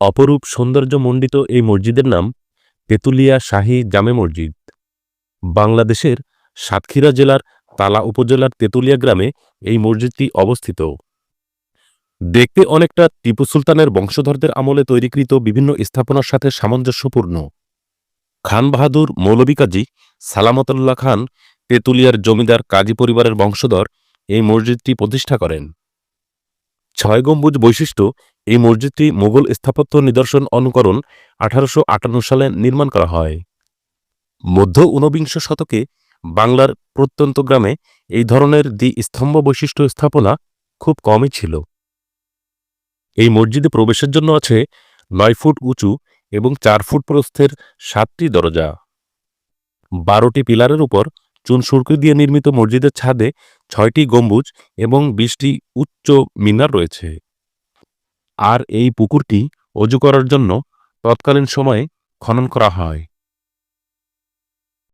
অপরূপ সৌন্দর্যমণ্ডিত এই মসজিদের নাম তেঁতুলিয়া শাহী জামে মসজিদ। বাংলাদেশের সাতক্ষীরা জেলার তালা উপজেলার তেঁতুলিয়া গ্রামে এই মসজিদটি অবস্থিত। দেখতে অনেকটা টিপু সুলতানের বংশধরদের আমলে তৈরিকৃত বিভিন্ন স্থাপনার সাথে সামঞ্জস্যপূর্ণ। খান বাহাদুর মৌলভী কাজী সালামতুল্লাহ খান তেঁতুলিয়ার জমিদার কাজী পরিবারের বংশধর এই মসজিদটি প্রতিষ্ঠা করেন। ছয় গম্বুজ বৈশিষ্ট্য এই মসজিদটি মোগল স্থাপত্য নিদর্শন অনুকরণ আঠারোশো আটান্ন সালে নির্মাণ করা হয়। মধ্য ঊনবিংশ শতকে বাংলার প্রত্যন্ত গ্রামে এই ধরনের দ্বি স্তম্ভ বৈশিষ্ট্য স্থাপনা খুব কমই ছিল। এই মসজিদে প্রবেশের জন্য আছে নয় ফুট উঁচু এবং চার ফুট প্রস্থের সাতটি দরজা। বারোটি পিলারের উপর চুনসুরকি দিয়ে নির্মিত মসজিদের ছাদে ছয়টি গম্বুজ এবং বিশটি উচ্চ মিনার রয়েছে। আর এই পুকুরটি অজু করার জন্য তৎকালীন সময়ে খনন করা হয়।